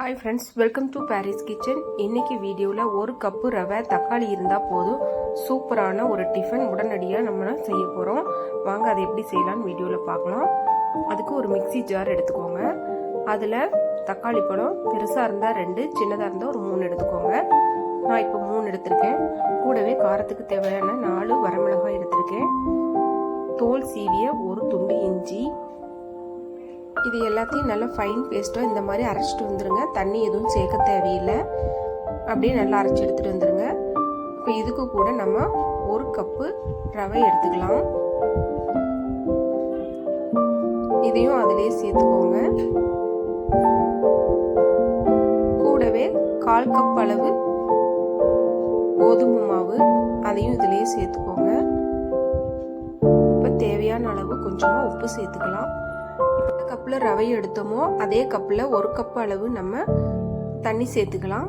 Hi friends welcome to Paris kitchen இன்னைக்கு வீடியோவில் ஒரு கப்பு ரவை தக்காளி இருந்தால் போதும். சூப்பரான ஒரு டிஃபன் உடனடியாக நம்ம செய்ய போகிறோம் வாங்க அதை எப்படி செய்யலாம்னு வீடியோவில் பார்க்கலாம். அதுக்கு ஒரு மிக்சி ஜார் எடுத்துக்கோங்க. அதில் தக்காளி பழம் பெருசாக இருந்தால் ரெண்டு சின்னதாக இருந்தால் ஒரு மூணு எடுத்துக்கோங்க. நான் இப்போ மூணு எடுத்திருக்கேன். கூடவே காரத்துக்கு தேவையான நாலு வரமிளகாய் எடுத்திருக்கேன். தோல் சீவிய ஒரு துண்டு இஞ்சி இது எல்லாத்தையும் நல்லா ஃபைன் பேஸ்ட்டாக இந்த மாதிரி அரைச்சிட்டு வந்துடுங்க தண்ணி எதுவும் சேர்க்க தேவையில்லை. அப்படியே நல்லா அரைச்சி எடுத்துகிட்டு வந்துடுங்க இப்போ இதுக்கு கூட நம்ம ஒரு கப்பு ரவை எடுத்துக்கலாம். இதையும் அதிலே சேர்த்துக்கோங்க. கூடவே கால் கப் அளவு கோதுமை மாவு அதையும் இதிலே சேர்த்துக்கோங்க. இப்போ தேவையான அளவு கொஞ்சமாக உப்பு சேர்த்துக்கலாம். கப்பில் ரவை எடுத்தோமோ அதே கப்பில் ஒரு கப் அளவு நம்ம தண்ணி சேர்த்துக்கலாம்.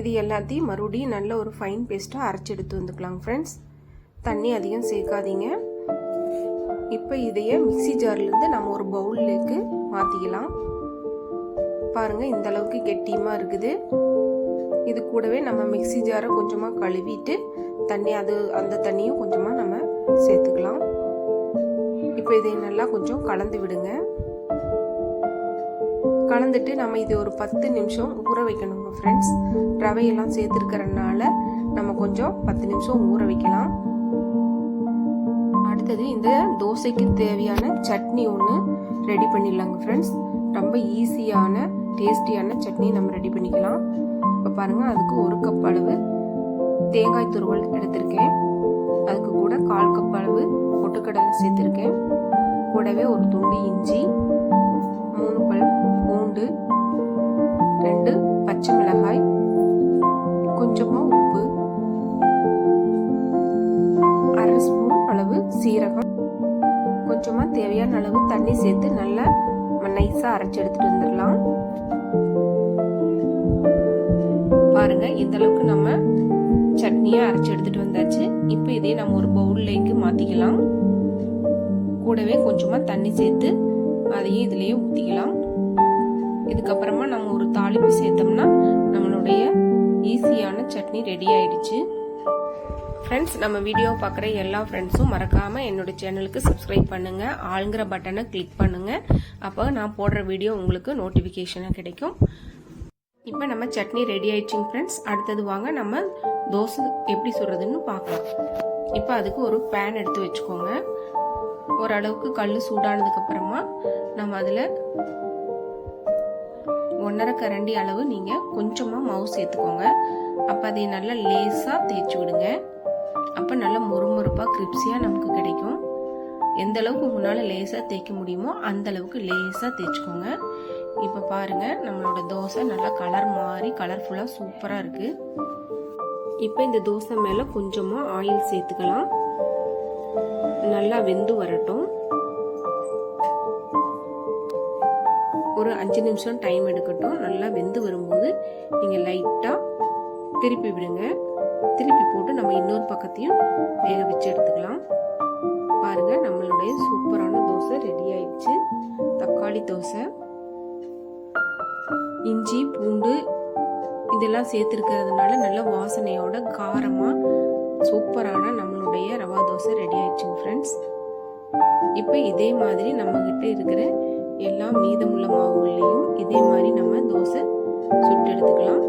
இது எல்லாத்தையும் மறுபடியும் நல்ல ஒரு ஃபைன் பேஸ்ட்டாக அரைச்சி எடுத்து வந்துக்கலாம் ஃப்ரெண்ட்ஸ் தண்ணி அதிகம் சேர்க்காதீங்க. இப்போ இதையே மிக்சி ஜார்லேருந்து நம்ம ஒரு பவுலுக்கு மாற்றிக்கலாம் பாருங்கள் இந்த அளவுக்கு கெட்டியமாக இருக்குது. இது கூடவே நம்ம மிக்சி ஜாரை கொஞ்சமாக கழுவிட்டு தண்ணி அது அந்த தண்ணியும் கொஞ்சமாக நம்ம சேர்த்துக்கலாம். இப்போ இதை நல்லா கொஞ்சம் கலந்து விடுங்க. கலந்துட்டு நம்ம இது ஒரு பத்து நிமிஷம் ஊற வைக்கணுங்க ஃப்ரெண்ட்ஸ் ரவையெல்லாம் சேர்த்துருக்கிறதுனால நம்ம கொஞ்சம் பத்து நிமிஷம் ஊற வைக்கலாம். அடுத்தது இந்த தோசைக்கு தேவையான சட்னி ஒன்று ரெடி பண்ணிடலாங்க ஃப்ரெண்ட்ஸ் ரொம்ப ஈஸியான டேஸ்டியான சட்னி நம்ம ரெடி பண்ணிக்கலாம். இப்போ பாருங்கள் அதுக்கு ஒரு கப் அளவு தேங்காய் துருவல் எடுத்திருக்கேன். அதுக்கு கூட கால் கப் அளவு பொட்டுக்கடலை சேர்த்துருக்கேன். கூடவே ஒரு துண்டு இஞ்சி மூணு பல் பூண்டு ரெண்டு பச்சை மிளகாய் கொஞ்சமாக உப்பு அரை ஸ்பூன் அளவு சீரகம். கொஞ்சமாக தேவையான அளவு தண்ணி சேர்த்து நல்லா நைஸாக அரைச்சி எடுத்துட்டு வந்துடலாம். பாருங்க இந்த அளவுக்கு நம்ம சட்னியை அரைச்சி எடுத்துட்டு வந்தாச்சு. இப்போ இதே நம்ம ஒரு பவுல்லேக்கு மாற்றிக்கலாம் கூடவே கொஞ்சமாக தண்ணி சேர்த்து அதையும் இதுலேயே ஊற்றிக்கலாம் இதுக்கப்புறமா நம்ம ஒரு தாளிப்பு சேர்த்தோம்னா நம்மளுடைய ஈஸியான சட்னி ரெடி ஆயிடுச்சு. ஃப்ரெண்ட்ஸ் நம்ம வீடியோ பார்க்குற எல்லா ஃப்ரெண்ட்ஸும் மறக்காமல் என்னோட சேனலுக்கு சப்ஸ்கிரைப் பண்ணுங்கள் ஆளுங்கிற பட்டனை கிளிக் பண்ணுங்கள் அப்போ நான் போடுற வீடியோ உங்களுக்கு நோட்டிஃபிகேஷனாக கிடைக்கும். இப்போ நம்ம சட்னி ரெடி ஆயிடுச்சுங்க ஃப்ரெண்ட்ஸ் அடுத்தது வாங்க நம்ம தோசை எப்படி சுடுறதுன்னு பார்க்கலாம். இப்போ அதுக்கு ஒரு பேன் எடுத்து வச்சுக்கோங்க. ஓரளவுக்கு கல் சூடானதுக்கப்புறமா நம்ம அதில் ஒன்றரை கரண்டி அளவு நீங்கள் கொஞ்சமாக மாவு சேர்த்துக்கோங்க அப்போ அதை நல்லா லேஸாக தேய்ச்சி விடுங்க. அப்போ நல்லா முறுமுறுப்பாக கிரிப்ஸியாக நமக்கு கிடைக்கும். எந்த அளவுக்கு முன்னால் லேஸாக தேய்க்க முடியுமோ அந்த அளவுக்கு லேஸாக தேய்ச்சிக்கோங்க. இப்போ பாருங்கள் நம்மளோட தோசை நல்லா கலர் மாறி கலர்ஃபுல்லாக சூப்பராக இருக்குது இப்போ இந்த தோசை மேலே கொஞ்சமாக ஆயில் சேர்த்துக்கலாம். நல்லா வெந்து வரட்டும். ஒரு அஞ்சு நிமிஷம் டைம் எடுக்கட்டும். நல்லா வெந்து வரும்போது நீங்கள் லைட்டாக திருப்பி விடுங்க. திருப்பி போட்டு நம்ம இன்னொரு பக்கத்தையும் வேக வச்சு எடுத்துக்கலாம். பாருங்க நம்மளுடைய சூப்பரான தோசை ரெடி ஆயிடுச்சு. தக்காளி தோசை இஞ்சி பூண்டு இதெல்லாம் சேர்த்துருக்கிறதுனால நல்ல வாசனையோட காரமாக சூப்பரான நம்மளுடைய ரவா தோசை ரெடி ஆயிடுச்சுங்க ஃப்ரெண்ட்ஸ் இப்போ இதே மாதிரி நம்மக்கிட்ட இருக்கிற எல்லா மீதமுள்ள மாவுகள்லையும் இதே மாதிரி நம்ம தோசை சுட்டு எடுத்துக்கலாம்.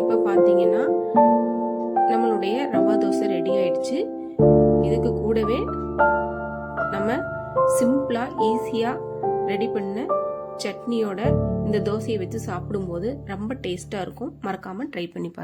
இப்போ பார்த்தீங்கன்னா நம்மளுடைய ரவா தோசை ரெடி ஆயிடுச்சு. இதுக்கு கூடவே நம்ம சிம்பிளாக ஈஸியாக ரெடி பண்ண சட்னியோட இந்த தோசையை வச்சு சாப்பிடும்போது ரொம்ப டேஸ்ட்டாக இருக்கும். மறக்காமல் ட்ரை பண்ணி பாருங்கள்